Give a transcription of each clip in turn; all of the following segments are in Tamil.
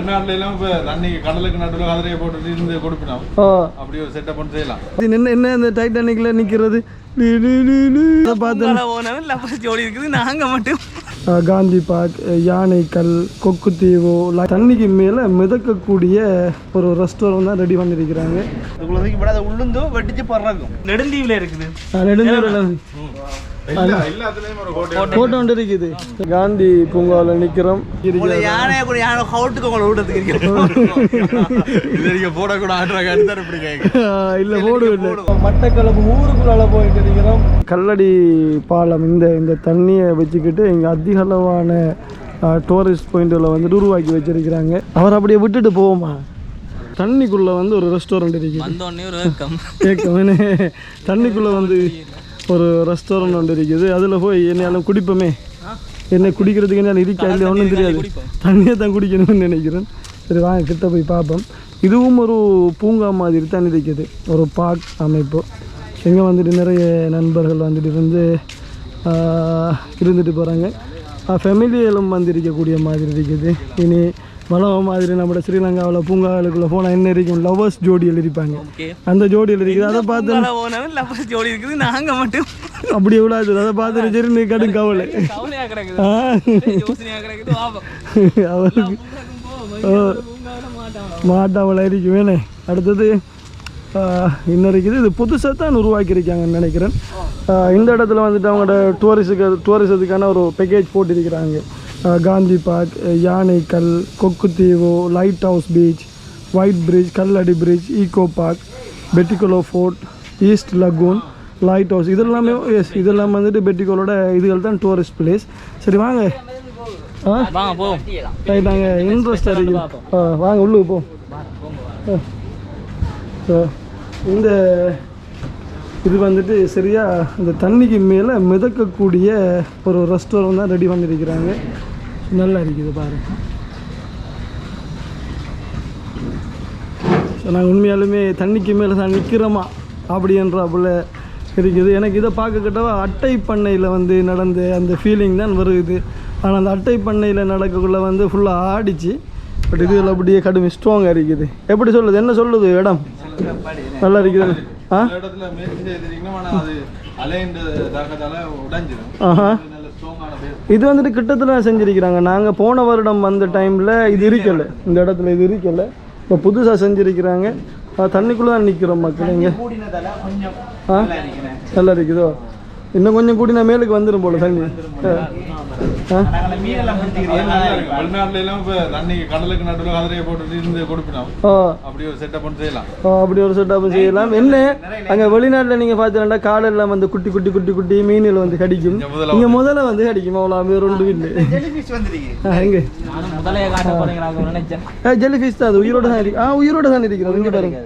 வெளிநாட்டுல எல்லாம் இப்ப தண்ணி கடலுக்கு நடுவில் கதிரையை போட்டுட்டு இருந்து கொடுப்பினோம். ஓ. அப்படி ஒரு செட்டப் பண்ணி செய்யலாம். இது என்ன என்ன இந்த டைட்டானிக்கில் நிற்கிறது பார்த்தேன் போனவன் லப்பர் ஜோடி இருக்குது. நாங்க மட்டும். காந்தி பார்க் யானைக்கல் கொக்குத்தீவு தண்ணிக்கு மேலே மிதக்கக்கூடிய ஒரு ரெஸ்டாரண்ட் தான் ரெடி பண்ணியிருக்கிறாங்க குழந்தைக்கு வெட்டிச்சு பறக்கும் நெடுந்தீவுல இருக்குது. ஃபோட்டோ ஒன்று இருக்குது. காந்தி பூங்காவில் நிற்கிறோம் யானையை கூட யானை ஹவுட்டுக்கு உங்களை விடுறதுக்கு இது நீங்க போடக்கூட ஆட்ராக எடுத்தாரு இப்படி கேட்க. இல்லை போடு இல்லை. மட்டக்களப்பு ஊருக்குள்ளால போயிட்டு இருக்கிறோம் கல்லடி பாலம் இந்த இந்த தண்ணியை வச்சுக்கிட்டு இங்கே அதிக அளவான டூரிஸ்ட் பாயிண்ட்களை வந்துட்டு உருவாக்கி வச்சிருக்கிறாங்க. அவர் அப்படியே விட்டுட்டு போவோமா? தண்ணிக்குள்ளே வந்து ஒரு ரெஸ்டாரண்ட் இருக்குது. தண்ணிக்குள்ளே வந்து ஒரு ரெஸ்டாரண்ட் ஒன்று இருக்குது. அதில் போய் என்னையாலும் குடிப்போமே. என்ன குடிக்கிறதுக்கு என்னால் இருக்கா இல்லையா? ஒன்றும் தெரியாது. தண்ணியை தான் குடிக்கணும்னு நினைக்கிறேன். சரி வாங்க கிட்ட போய் பார்ப்போம். இதுவும் ஒரு பூங்கா மாதிரி தான் இருக்குது. ஒரு பார்க் அமைப்பு. இங்கே வந்துட்டு நிறைய நண்பர்கள் வந்துட்டு இருந்து இருந்துட்டு போகிறாங்க ஃபெமிலியிலும் வந்து இருக்கக்கூடிய மாதிரி இருக்குது. இனி வளம் மாதிரி நம்ம ஸ்ரீலங்காவில் பூங்காவுக்குள்ளே போனால் என்ன இருக்கும்? லவர்ஸ் ஜோடியில் இருப்பாங்க. ஓகே. அந்த ஜோடியில் இருக்குது. அதை பார்த்து லப்பர் ஜோடி இருக்குது. நாங்க மட்டும். அப்படி எவ்வளோ அதை பார்த்துட்டு சரி நீ கடும் கவலை. அவருக்கு மாட்டாவளை இருக்கும் வேணே அடுத்தது இன்னும் இருக்குது. இது புதுசாக தான் உருவாக்கியிருக்காங்கன்னு நினைக்கிறேன். இந்த இடத்துல வந்துட்டு அவங்களோட டூரிஸுக்கு டூரிசத்துக்கான ஒரு பேக்கேஜ் போட்டிருக்கிறாங்க. Gandhi park Yanaikkal கொக்குத்தீவு lighthouse beach white bridge Kallady bridge eco park Batticaloa fort east lagoon lighthouse இதெல்லாமே எஸ் இதெல்லாம் வந்துட்டு பெட்டிகோலோட இதுகள் தான் டூரிஸ்ட் பிளேஸ் சரி வாங்க. ஆ? வாங்க போவோம் ரைட் நாங்கள் இன்ட்ரெஸ்டாக ஆ வாங்க உள்ளுக்கு போ. ஆ. இந்த இது வந்துட்டு சரியாக இந்த தண்ணிக்கு மேலே மிதக்கக்கூடிய ஒரு ரெஸ்டாரண்ட் தான் ரெடி பண்ணியிருக்கிறாங்க நல்லா இருக்குது பாருங்கள் ஸோ நாங்கள் உண்மையாலுமே தண்ணிக்கு மேலே தான் நிற்கிறோமா அப்படின்றாப்புல இருக்குது. எனக்கு இதை பார்க்கக்கிட்டவா அட்டை பண்ணையில் வந்து நடந்த அந்த ஃபீலிங் தான் வருது. ஆனால் அந்த அட்டை பண்ணையில் நடக்கக்குள்ளே வந்து ஃபுல்லாக ஆடிச்சு. பட் இதில் அப்படியே கடுமை ஸ்ட்ராங்காக இருக்குது. எப்படி சொல்லுது? என்ன சொல்லுது இடம் நல்லா இருக்குது இடத்துல முயற்சி செய்திருக்கீங்கன்னா அது தாக்கத்தால உடைஞ்சிடும் இது வந்துட்டு கிட்டத்தில் செஞ்சிருக்கிறாங்க. நாங்கள் போன வருடம் வந்த டைமில் இது இருக்கலை இந்த இடத்துல இது இருக்கலை இப்போ புதுசாக செஞ்சிருக்கிறாங்க. தண்ணிக்குள்ளே தான் நிற்கிறோம் மக்கள் இங்கே. கூடினதால கொஞ்சம் ஆ? நல்லா இருக்குதோ? இன்னும் கொஞ்சம் கூடினா மேலுக்கு வந்துடும் போல தண்ணி. அப்படி ஒரு செட்டப் பண்ணி செய்யலாம். என்ன? அங்கே வெளிநாட்டில் நீங்கள் பார்த்தீங்கன்னா காலெல்லாம் வந்து குட்டி குட்டி குட்டி குட்டி மீனில் வந்து கடிக்கும். இங்க முதல்ல வந்து கடிக்கும். அவ்வளோ வேறு ஒன்று இல்லை எங்கே? தான் அது. உயிரோட தான் இருக்கு. ஆ உயிரோட தான் இருக்கிறது இங்கே பாருங்க.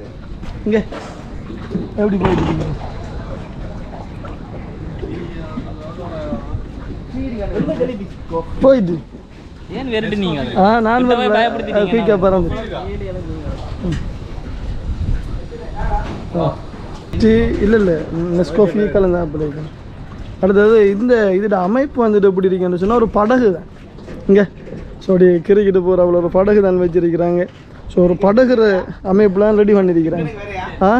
இங்கே. எப்படி போயிட்டு இருக்கீங்க போயிட்டு ஏன் வெறுட்டு நீங்க ஆ நான் கிட்ட போய் பயப்படுத்திட்டீங்க குயிக்காக பறந்து. இல்லை இல்லை. நெஸ்கோஃபி கலந்து அப்படி இருக்கு. அடுத்தது இந்த இதோட அமைப்பு வந்துட்டு எப்படி இருக்குன்னு சொன்னால் ஒரு படகு தான். இங்கே. ஸோ அப்படி கிரிக்கிட்டு போகிற அவ்வளோ ஒரு படகு தான் வச்சிருக்கிறாங்க. ஸோ ஒரு படகுற அமைப்புலாம் ரெடி பண்ணியிருக்கிறாங்க ஆ?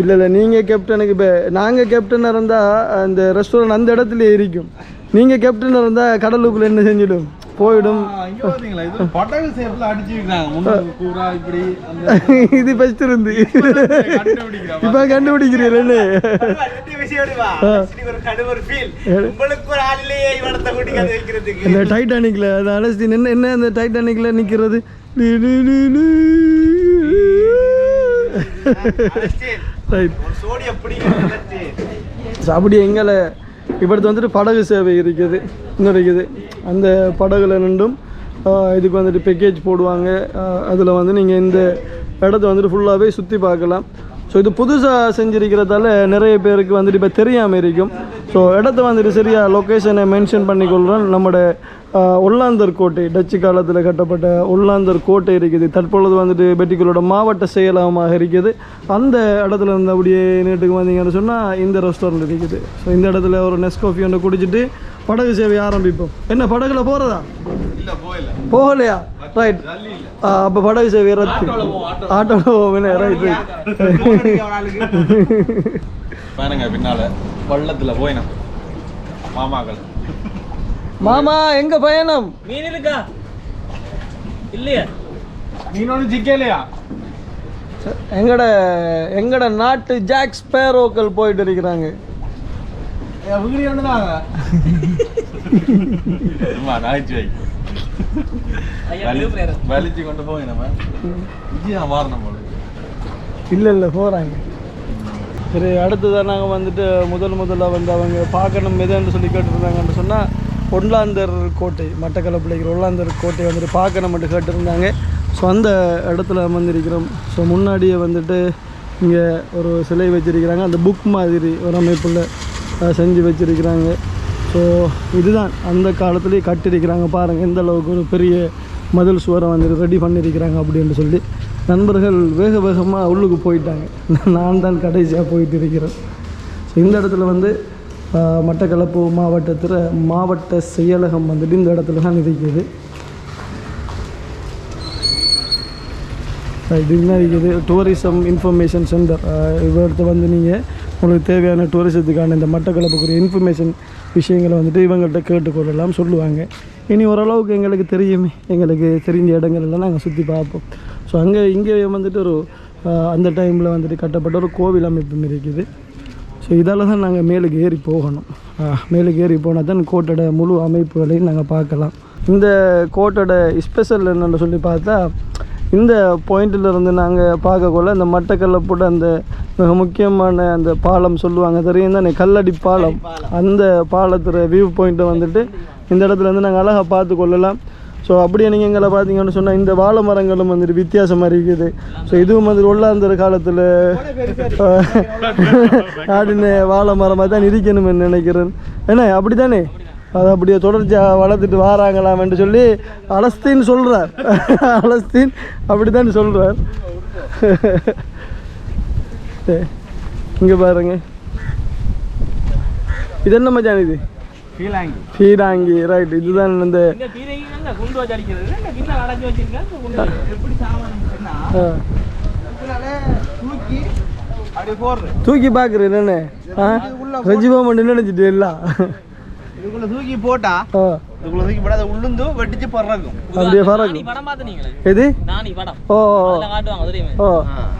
இல்லை இல்லை. நீங்கள் கேப்டனுக்கு இப்போ நாங்கள் கேப்டனாக இருந்தால் அந்த ரெஸ்டாரண்ட் அந்த இடத்துல இருக்கும். நீங்கள் கேப்டனாக இருந்தால் கடலுக்குள்ளே என்ன செஞ்சிடும்? போயிடும். இது அந்த ஃபஸ்ட் இருந்து. இப்போ வைக்கிறதுக்கு. இந்த டைட்டானிக்கில் அது அலசி என்ன என்ன அந்த டைட்டானிக்கில் நிற்கிறது ரைட் அப்படி எங்களை. இப்படி வந்துட்டு படகு சேவை இருக்குது இன்னும் இருக்குது அந்த படகுல நின்றும் இதுக்கு வந்துட்டு பேக்கேஜ் போடுவாங்க. அதில் வந்து நீங்கள் இந்த இடத்த வந்துட்டு ஃபுல்லாகவே சுற்றி பார்க்கலாம். ஸோ இது புதுசாக செஞ்சுருக்கிறதால நிறைய பேருக்கு வந்துட்டு இப்போ தெரியாமல் இருக்கும். ஸோ இடத்த வந்துட்டு சரியாக லொக்கேஷனை மென்ஷன் பண்ணிக்கொள்கிறோம் நம்மளோட உள்ளாந்தர் ஒல்லாந்தர் கோட்டை டச்சு காலத்தில் கட்டப்பட்ட உள்ளாந்தர் கோட்டை இருக்குது. தற்பொழுது வந்துட்டு பெட்டிக்குளோட மாவட்ட செயலகமாக இருக்குது. அந்த இடத்துல இருந்த அப்படியே நேட்டுக்கு வந்தீங்கன்னு சொன்னால் இந்த ரெஸ்டாரண்ட் இருக்குது ஸோ இந்த இடத்துல ஒரு நெஸ்காஃபி ஒன்று குடிச்சிட்டு படகு சேவை ஆரம்பிப்போம். என்ன படகுல போகிறதா போகலையா? ரைட் அப்போ படகு சேவை ரத்து. ஆட்டோவில் போவேன் ரைட் பாருங்க பின்னால வள்ளத்துல போயினா மாமாக்கள். மாமா எங்க பயணம்? மீன் இருக்கா? இல்லையா. மீன் ஒன்றும் சிக்கலையா எங்கட எங்கட நாட்டு ஜாக் ஸ்பேரோக்கள் போயிட்டு இருக்கிறாங்க. வீடியோ விழுப்புரம் வலிச்சு கொண்டு போய் நம்ம. விஜயா மாறணும் போல. இல்லை இல்லை போகிறாங்க சரி அடுத்ததான் நாங்கள் வந்துட்டு முதல் முதல்ல வந்து அவங்க பார்க்கணும் எதுன்னு சொல்லி கேட்டிருந்தாங்கன்னு சொன்னால் ஒல்லாந்தர் கோட்டை மட்டக்களப்பில் இருக்கிற ஒல்லாந்தர் கோட்டை வந்துட்டு பார்க்கணும் மட்டும் கேட்டிருந்தாங்க. ஸோ அந்த இடத்துல வந்திருக்கிறோம் ஸோ முன்னாடியே வந்துட்டு இங்கே ஒரு சிலை வச்சிருக்கிறாங்க. அந்த புக் மாதிரி ஒரு அமைப்பில் அஹ், செஞ்சு வச்சுருக்கிறாங்க. ஸோ இதுதான். அந்த காலத்துலேயே கட்டிருக்கிறாங்க பாருங்கள் எந்த அளவுக்கு ஒரு பெரிய மதில் சுவரை வந்து ரெடி பண்ணியிருக்கிறாங்க அப்படின்னு சொல்லி நண்பர்கள் வேக வேகமாக உள்ளுக்கு போயிட்டாங்க. நான் தான் கடைசியாக போயிட்டு இருக்கிறேன். ஸோ இந்த இடத்துல வந்து மட்டக்களப்பு மாவட்டத்தில் மாவட்ட செயலகம் வந்துட்டு இந்த இடத்துல தான் இருக்குது. இது என்ன இருக்குது? டூரிசம் இன்ஃபர்மேஷன் சென்டர் இவர்கிட்ட வந்து நீங்கள் உங்களுக்கு தேவையான டூரிசத்துக்கான இந்த மட்டக்களப்புக்குரிய இன்ஃபர்மேஷன் விஷயங்களை வந்துட்டு இவங்கள்ட்ட கேட்டுக்கொள்ளலாம் சொல்லுவாங்க. இனி ஓரளவுக்கு எங்களுக்கு தெரியுமே எங்களுக்கு தெரிஞ்ச இடங்கள் எல்லாம் நாங்கள் சுற்றி பார்ப்போம். ஸோ அங்கே இங்கே வந்துட்டு ஒரு அந்த டைமில் வந்துட்டு கட்டப்பட்ட ஒரு கோவில் அமைப்பும் இருக்குது. ஸோ இதால் தான் நாங்கள் மேலுக்கு ஏறி போகணும். மேலுக்கு ஏறி போனால் தான் கோட்டோட முழு அமைப்புகளையும் நாங்கள் பார்க்கலாம். இந்த கோட்டோட ஸ்பெஷல் என்னென்னு சொல்லி பார்த்தா இந்த பாயிண்ட்டிலிருந்து நாங்கள் பார்க்கக்குள்ள இந்த மட்டக்கல்லை போட்டு அந்த மிக முக்கியமான அந்த பாலம் சொல்லுவாங்க தெரியும் தானே? கல்லடி பாலம். அந்த பாலத்தில் வியூ பாயிண்ட்டை வந்துட்டு இந்த இடத்துல வந்து நாங்கள் அழகாக பார்த்து கொள்ளலாம். ஸோ அப்படியே நீங்கள் எங்களை பார்த்தீங்கன்னு சொன்னால் இந்த வாழை மரங்களும் வந்துட்டு வித்தியாசமாக இருக்குது. ஸோ இதுவும் வந்து உள்ளாந்திர காலத்தில் ஆடின வாழை மரமாக தான் இருக்கணும்னு நினைக்கிறேன். என்ன அப்படி தானே அது அப்படியே தொடர்ச்சியாக வளர்த்துட்டு வாராங்களாம்னு சொல்லி அலஸ்தீன் சொல்கிறார் அலஸ்தீன் அப்படி தான் சொல்கிறார் இங்கே பாருங்க. இது என்ன மச்சான் இது? ஃபீராங்கி ரைட் இதுதான் இந்த பீரைங்க தூக்கி பார்க்குறேன் என்ன ஆ? ரெஜிமெண்ட் நினைச்சிட்டு எல்லாம் இதுக்குள்ள தூக்கி போட்டா இதுக்குள்ள தூக்கி போட்டா அது உள்ளுந்து வெடிச்சு பறக்கும். அப்படியே பறக்கும். படம் பார்த்துனீங்களே எது? நானி படம். ஓ ஓ, அதெல்லாம் காட்டுவாங்க தெரியுமே? ஓ.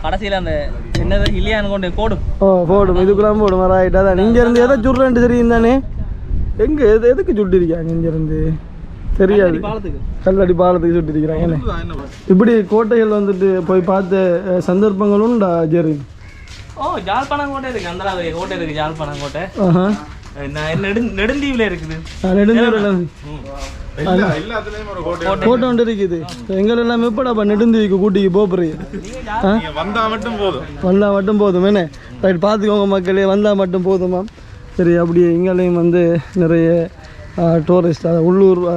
கடைசியில அந்த என்னது இல்லையான்னு கொண்டு போடும். ஓ போடும். இதுக்குலாம் போடும். ரைட் அதான் இங்க இருந்து எதை சுடுறேன்ட்டு தெரியும் தானே? எங்க எது எதுக்கு சுட்டிருக்காங்க இங்க இருந்து? தெரியாது. பாலத்துக்கு. கல்லடி பாலத்துக்கு சுட்டிருக்கிறாங்க. என்ன? இப்படி கோட்டைகள் வந்துட்டு போய் பார்த்த அஹ், சந்தர்ப்பங்கள் உண்டா ஜெரி ஓ ஜாழ்ப்பாணம் கோட்டை இருக்கு அந்த கோட்டை இருக்கு ஜாழ்ப்பாணம் கோட்டை. நெடுந்தீவுல இருக்குது. நெடுந்தீவில் எல்லாத்துலயும் ஒரு கோட்டை கோட்டை. ஒன்று இருக்குது. எங்கள் எல்லாம் எப்படாப்பா நெடுந்தீவுக்கு கூட்டிக்கு போகிறீங்க மட்டும் போதும். வந்தால் மட்டும் போதும் என்ன? ரைட் பார்த்துக்கோங்க மக்களே வந்தால் மட்டும் போதுமா சரி அப்படியே இங்கேயும் வந்து நிறைய டூரிஸ்ட் உள்ளூர் ஆ,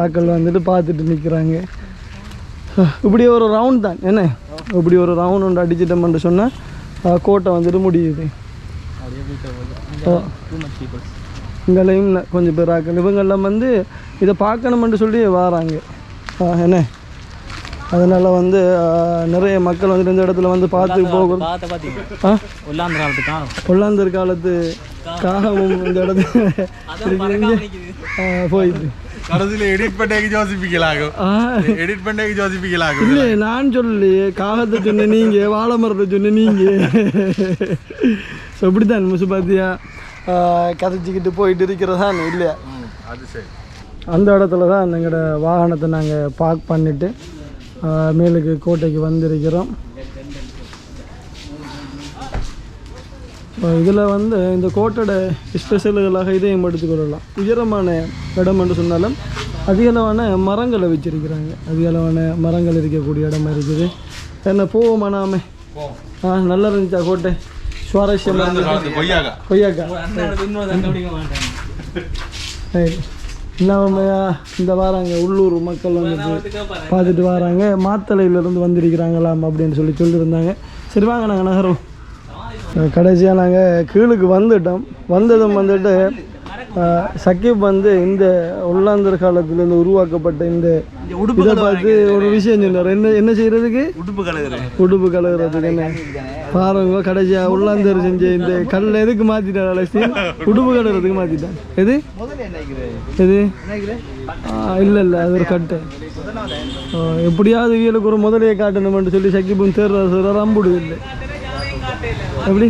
ஆட்கள் வந்துட்டு பார்த்துட்டு நிற்கிறாங்க இப்படி ஒரு ரவுண்ட் தான் என்ன? இப்படி ஒரு ரவுண்ட் ஒன்று அடிச்சிட்டோம்னு சொன்னால் கோட்டை வந்துட்டு முடியுது. இங்கேயும் கொஞ்சம் பேர் ஆக்கள் இவங்கெல்லாம் வந்து இதை பார்க்கணுமென்று சொல்லி வராங்க. ஆ, என்ன? அதனால் வந்து நிறைய மக்கள் வந்துட்டு இந்த இடத்துல வந்து பார்த்து காலத்துக்கா கொல்லாந்தர் காலத்து காகமும் இந்த இடத்துல போயிட்டு. கடைசியில எடிட் பண்ணேக்கு ஜோசிப்பிக்கலாகும். ஆ. எடிட் பண்ணேக்கு ஜோசிப்பிக்கலாகும். இல்லை நான் சொல்லலையே. காகத்தை சொன்ன நீங்கள் வாழை மரத்தை சொன்ன நீங்கள் ஸோ இப்படித்தான் மிஸ் பார்த்தியா கதைச்சிக்கிட்டு போயிட்டு இருக்கிறதான் இல்லையா? அது சரி. அந்த இடத்துல தான் எங்களோட வாகனத்தை நாங்கள் பார்க் பண்ணிவிட்டு மேலுக்கு கோட்டைக்கு வந்திருக்கிறோம். இதில் வந்து இந்த கோட்டோட ஸ்பெஷல்களாக இதையும் எடுத்துக்கொள்ளலாம். உயரமான இடம் என்று சொன்னாலும் அதிகளவான மரங்களை வச்சிருக்கிறாங்க. அதிகளவான மரங்கள் இருக்கக்கூடிய இடமா இருக்குது. என்ன போவோமா நாம? ஆ நல்லா இருந்துச்சா கோட்டை? காலத்து கொய்யாக்கா இல்லாம இந்த வாராங்க உள்ளூர் மக்கள் வந்துட்டு பார்த்துட்டு வராங்க மாத்தளையிலேருந்து வந்திருக்கிறாங்களாம் அப்படின்னு சொல்லி சொல்லியிருந்தாங்க. சரி வாங்க நாங்கள் நகரம் கடைசியாக நாங்கள் கீழுக்கு வந்துட்டோம். வந்ததும் வந்துட்டு சக்கிப் வந்து இந்த உள்ளாந்தர் காலத்துலேருந்து உருவாக்கப்பட்ட இந்த இதை பார்த்து ஒரு விஷயம் சொன்னார். என்ன என்ன செய்யறதுக்கு? உடுப்பு கலகுறேன் உடுப்பு கலகுறதுக்கு என்ன? பாருங்க கடைசியா உள்ளாந்தர் செஞ்ச இந்த கல்ல எதுக்கு மாத்திட்டார் அலஸ்தீன் உடுப்பு கலகுறதுக்கு மாத்திட்டான் எது? எது? இல்ல இல்ல அது ஒரு கட்டு. எப்படியாவது இவங்களுக்கு ஒரு முதலையை காட்டணும்னு சொல்லி சக்கிபும் தேர்ற சார் அம்புடு இல்லை. எப்படி?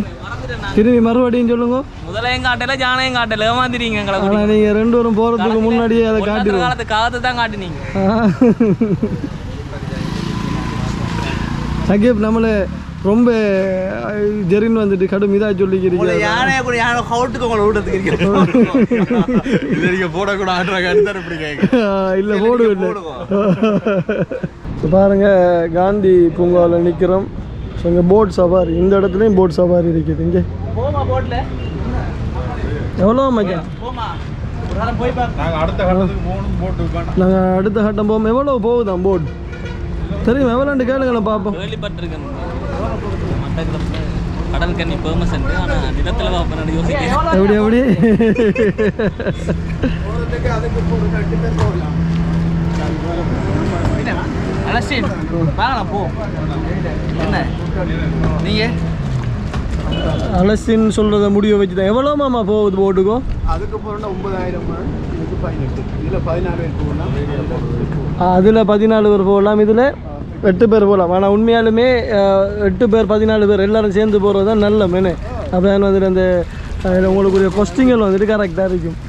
திரும்பி மறுபடியும் சொல்லுங்க. முதலையும் காட்டல ஜானையும் காட்டல. ஏமாத்திட்டீங்க எங்களை ஆனா நீங்க ரெண்டு பேரும் போறதுக்கு முன்னாடியே அதை காட்டிடுவோம். காலத்து காலத்தை தான் காட்டுனீங்க. சகிப் நம்மளை ரொம்ப ஜெரின் வந்துட்டு கடும் இதா சொல்லிக்கிறீங்க. யானையை கூட யானை கவுட்டுக்கு உங்களை விடுறதுக்கு இல்லை நீங்கள் போடக்கூட ஆடுற காட்டி தான் இப்படி கேட்க இல்லை போடு இல்லை இப்ப பாருங்க காந்தி பூங்காவில் நிற்கிறோம் ஸோ இங்கே போட் சவாரி. இந்த இடத்துலையும் போட் சவாரி இருக்குது. இங்கே. போமா போட்ல எவ்வளோ பாக்க நாங்கள் அடுத்த கட்டம் போவோம். எவ்வளோ போகுதான் போட் தெரியும்? எவ்வளோண்டு கேளுங்களேன் பார்ப்போம். கடல் நிலத்துல யோசிக்கிறேன். எப்படி எப்படி அலஸ்டின் வாங்கலாம் போ. என்ன? நீங்க? அலசின் சொல்கிறத முடிவை வச்சு தான் எவ்வளோ மாமா போகுது போட்டுக்கும் அதுக்கு போகிறோம்னா ஒன்பதாயிரம் இது பதினெட்டு. இதில் பதினாறு பேர் போகலாம். அதில் பதினாலு பேர் போகலாம். இதில் எட்டு பேர் போகலாம். ஆனால் உண்மையாலுமே எட்டு பேர் பதினாலு பேர் எல்லாரும் சேர்ந்து போகிறது தான் நல்ல மெனு அப்போ வந்துட்டு அந்த உங்களுக்குரிய கொஸ்டிங்கள் வந்துட்டு கரெக்டாக இருக்கும்.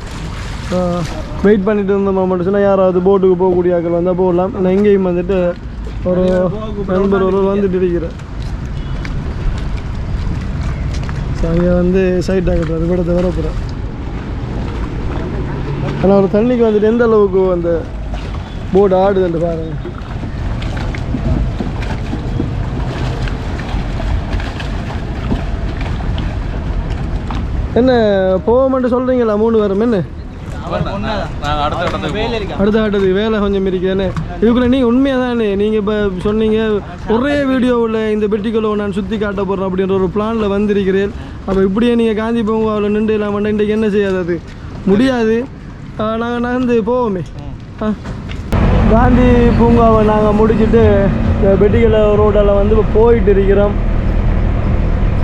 வெயிட் பண்ணிட்டு இருந்தோம் மட்டும் சொன்னால் யாராவது போட்டுக்கு போகக்கூடிய ஆட்கள் வந்தால் போகலாம். நான் இங்கேயும் வந்துட்டு ஒரு நண்பர் ஒரு வந்துட்டு இருக்கிறேன். அங்கே வந்து சைட் ஆகிட்டார் விடத்தை வர போகிறேன் ஆனால் ஒரு தண்ணிக்கு வந்துட்டு எந்த அளவுக்கு அந்த போர்டு ஆடுதுன்னு பாருங்க. என்ன போக மட்டும் சொல்கிறீங்களா மூணு பேரும் என்ன? அடுத்த கட்டத்துக்கு வேலை இருக்கா? அடுத்த கட்டத்துக்கு வேலை கொஞ்சம் இருக்குன்னு இதுக்குள்ள நீங்கள் உண்மையாக தானே நீங்கள் இப்போ சொன்னீங்க ஒரே வீடியோவில் இந்த பெட்டிக்குள்ள நான் சுற்றி காட்ட போகிறேன் அப்படின்ற ஒரு பிளானில் வந்திருக்கிறேன். அப்போ இப்படியே நீங்கள் காந்தி பூங்காவில் நின்று இல்லாமல் இன்றைக்கு என்ன செய்யாது அது? முடியாது. நாங்கள் நகர்ந்து போவோமே. ஆ. காந்தி பூங்காவை நாங்கள் முடிச்சுட்டு இந்த பெட்டிக்கலை ரோட்டில் வந்து இப்போ போயிட்டு இருக்கிறோம்.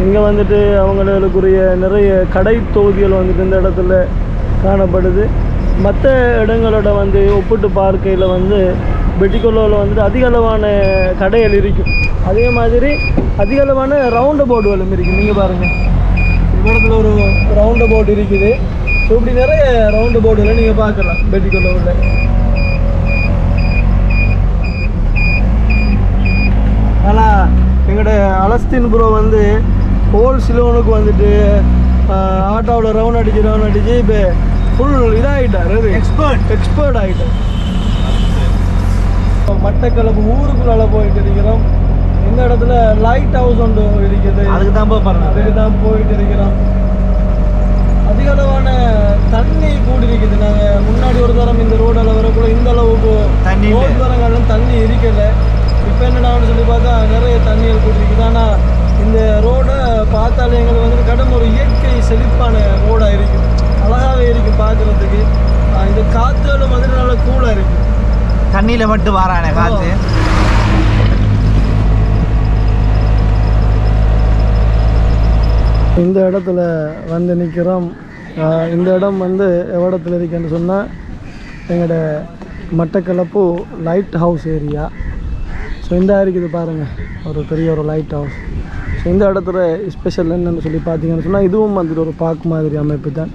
இங்கே வந்துட்டு அவங்களுக்குரிய நிறைய கடை தொகுதிகள் வந்துட்டு இந்த இடத்துல காணப்படுது. மற்ற இடங்களோட வந்து ஒப்பிட்டு பார்க்கையில் வந்து பெட்டிக்கொல்லோவில் வந்துட்டு அதிக அளவான கடைகள் இருக்கும். அதே மாதிரி அதிக அளவான ரவுண்டு போர்டுகளும் இருக்குது நீங்கள் பாருங்கள் இந்த ஒரு ரவுண்டு போர்டு இருக்குது. ஸோ இப்படி நிறைய ரவுண்டு போர்டுகளை நீங்கள் பார்க்கலாம். பெட்டிக்கொல்லோவில் ஆனால் எங்களோட அலஸ்தின் ப்ரோ வந்து ஹோல் சிலோனுக்கு வந்துட்டு ஆட்டோவில் ரவுண்ட் அடிச்சு ரவுண்ட் அடிச்சு இப்போ ஃபுல் இதாகிட்டார் எக்ஸ்பர்ட் எக்ஸ்பர்ட் ஆகிட்டார் மட்டக்களப்பு ஊருக்குள்ளால போயிட்டு இருக்கிறோம். இந்த இடத்துல லைட் ஹவுஸ் ஒன்று இருக்குது. அதுக்கு தான் போகிறேன் அதுக்கு தான் போயிட்டு இருக்கிறோம். அதிக அளவான தண்ணி கூடி இருக்குது நாங்கள் முன்னாடி ஒரு தரம் இந்த ரோடால் வரக்குள்ள இந்த அளவுக்கு தண்ணி இல்ல. ரோடு தரங்கள்லாம் தண்ணி இருக்கல. இப்போ என்னடான்னு சொல்லி பார்த்தா நிறைய தண்ணிகள் கூடி இருக்குது ஆனால் இந்த ரோடை பார்த்தாலே எங்களுக்கு வந்து கடும் ஒரு இயற்கை செழிப்பான ரோடாக இருக்குது. அழகாகவே இருக்குது பார்க்குறதுக்கு. இந்த காற்றுகளும் வந்து நல்லா கூலாக இருக்குது தண்ணியில் மட்டும் வாரானே காற்று இந்த இடத்துல வந்து நிற்கிறோம் இந்த இடம் வந்து எவ்விடத்தில் இருக்குன்னு சொன்னால் எங்களோட Mattakkalappu lighthouse area so இந்த இருக்குது பாருங்கள் ஒரு பெரிய ஒரு லைட் ஹவுஸ் ஸோ இந்த இடத்துல ஸ்பெஷல் என்னன்னு சொல்லி பார்த்தீங்கன்னு சொன்னால் இதுவும் வந்துட்டு ஒரு பார்க் மாதிரி அமைப்பு தான்.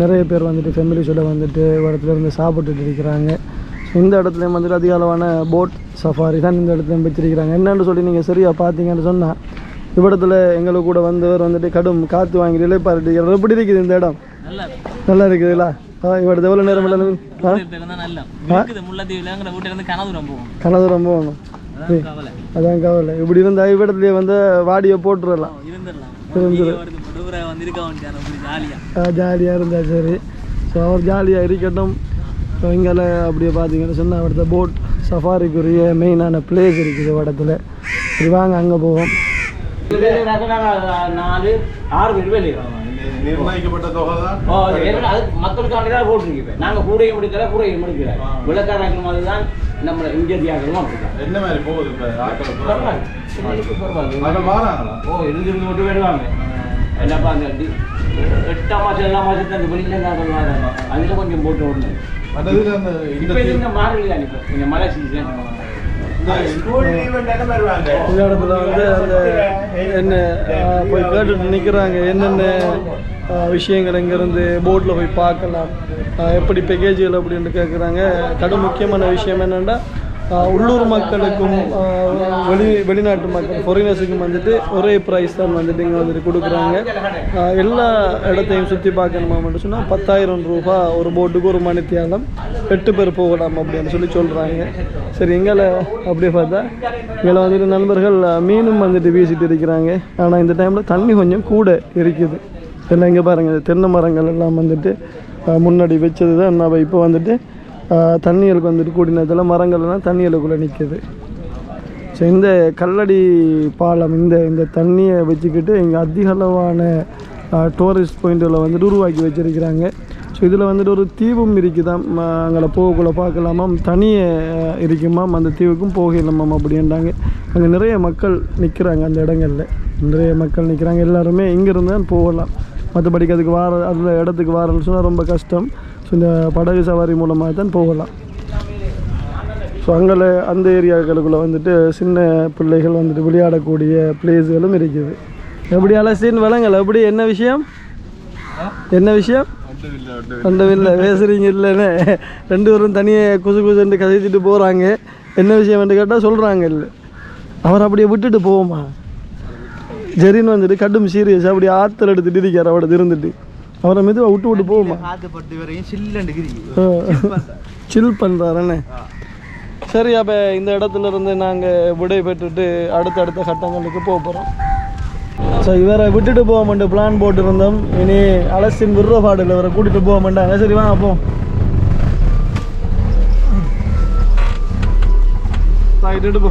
நிறைய பேர் வந்துட்டு ஃபேமிலிஸோட வந்துட்டு ஒரு இடத்துல இருந்து சாப்பிட்டுட்டு இருக்கிறாங்க. ஸோ இந்த இடத்துலையும் வந்துட்டு அதிக அளவான போட் சஃபாரி தான் இந்த இடத்துல வச்சிருக்கிறாங்க. என்னன்னு சொல்லி நீங்கள் சரியாக பார்த்தீங்கன்னு சொன்னால் இவ்விடத்துல எங்களுக்கு கூட வந்தவர் வந்துட்டு கடும் காற்று வாங்கி இலைப்பாருட்டு எப்படி இருக்குது இந்த இடம்? நல்லா ஆ இவ்வளோ எவ்வளோ நேரம் கனதுரம் கவலை. அதான் கவலை. இப்படி இருந்தால் இவ்விடத்துலேயே வந்து வாடியை போட்டுடலாம் ஜாலியாக இருந்தா சரி. ஸோ அவர் ஜாலியாக இருக்கட்டும். ஸோ இங்கே அப்படியே பார்த்தீங்கன்னு சொன்னால் அவர்கிட்ட போட் சஃபாரிக்குரிய மெயினான பிளேஸ் இருக்குது இடத்துல சரி வாங்க அங்கே போவோம். மக்களுக்காண்டி தான் போட்டுருக்கீங்க நாங்க கூடையும் முடிக்கல கூடையும் முடிக்கல. விளக்காரங்கள் மாதிரி தான் நம்ம இந்திய தியாகமும் அப்படிதான். என்ன மாதிரி போகுது ஓ இருந்து இருந்து மட்டும் வருவாங்க என்னப்பா அந்த எட்டாம் மாசம் ஏழாம் மாசத்துல அந்த வெளியில நாங்கள் வராங்க அதுல கொஞ்சம் போட்டு விடணும் அந்த இதுல அந்த இந்த இப்ப இந்த மாறல தான் இப்போ இந்த மழை சீசன் இந்த இடத்துல வந்து அந்த என்ன போய் கேட்டுட்டு நிற்கிறாங்க என்னென்ன விஷயங்கள் இங்கேருந்து போட்டில் போய் பார்க்கலாம் எப்படி பேக்கேஜுகள் அப்படின்னு கேட்குறாங்க கடும் முக்கியமான விஷயம் என்னென்னா உள்ளூர் மக்களுக்கும் வெளி வெளிநாட்டு மக்கள் ஃபாரினர்ஸுக்கும் வந்துட்டு ஒரே ப்ரைஸ் தான் வந்துட்டு இங்கே வந்துட்டு கொடுக்குறாங்க. எல்லா இடத்தையும் சுற்றி பார்க்கணுமா மட்டும் சொன்னால் பத்தாயிரம் ரூபா ஒரு போட்டுக்கு ஒரு மணித்தியாலம் எட்டு பேர் போகலாம் அப்படின்னு சொல்லி சொல்கிறாங்க சரி எங்களை அப்படியே பார்த்தா எங்களை வந்துட்டு நண்பர்கள் மீனும் வந்துட்டு வீசிட்டு இருக்கிறாங்க. ஆனால் இந்த டைமில் தண்ணி கொஞ்சம் கூட இருக்குது. எல்லாம் இங்கே பாருங்கள் தென்னை மரங்கள் எல்லாம் வந்துட்டு முன்னாடி வச்சது தான் நம்ம இப்போ வந்துட்டு தண்ணிகளுக்கு வந்துட்டு கூடினதில் மரங்கள் எல்லாம் தண்ணிகளுக்குள்ளே நிற்குது ஸோ இந்த கல்லடி பாலம் இந்த இந்த தண்ணியை வச்சுக்கிட்டு இங்கே அதிக அளவான டூரிஸ்ட் பாயிண்ட்களை வந்துட்டு உருவாக்கி வச்சிருக்கிறாங்க. ஸோ இதில் வந்துட்டு ஒரு தீவும் இருக்குதாம் அங்கே போகக்குள்ளே பார்க்கலாமாம் தனியே இருக்குமாம் அந்த தீவுக்கும் போகலாமாம் அப்படின்றாங்க. அங்கே நிறைய மக்கள் நிற்கிறாங்க அந்த இடங்கள்ல. நிறைய மக்கள் நிற்கிறாங்க எல்லாருமே இங்கேருந்து தான் போகலாம். மற்றபடிக்கு அதுக்கு வார அந்த இடத்துக்கு வாரன்னு சொன்னால் ரொம்ப கஷ்டம். ஸோ இந்த படகு சவாரி மூலமாக தான் போகலாம். ஸோ அங்கே அந்த ஏரியாக்களுக்குள்ளே வந்துட்டு சின்ன பிள்ளைகள் வந்துட்டு விளையாடக்கூடிய பிளேஸ்களும் இருக்குது. எப்படி அலசின் விலங்கல் எப்படி? என்ன விஷயம்? என்ன விஷயம்? ரெண்டு இல்லை பேசுறீங்க இல்லைன்னு. ரெண்டு பேரும் தனியே குசு குசுன்னு கதைச்சிட்டு போகிறாங்க என்ன விஷயம் கேட்டால் சொல்கிறாங்க இல்லை. அவர் அப்படியே விட்டுட்டு போவோமா? ஜெரின் வந்துட்டு கடும் சீரியஸ் அப்படி ஆற்றல் எடுத்துட்டு இருக்கார் அவட இருந்துட்டு அவரை மெதுவாக விட்டு விட்டு வரையும் கிரிக்கு சில் பண்ணுறாருண்ணே சரி அப்போ இந்த இடத்துல இருந்து நாங்கள் விடை பெற்றுட்டு அடுத்தடுத்த கட்டங்களுக்கு போக போகிறோம் ஸோ இவரை விட்டுட்டு போக மாட்டோம் பிளான் போட்டிருந்தோம். இனி அலசின் விருறபாடில் இவரை கூட்டிகிட்டு போக மாட்டாங்க சரி வாங்க போ. இட்டுட்டு போ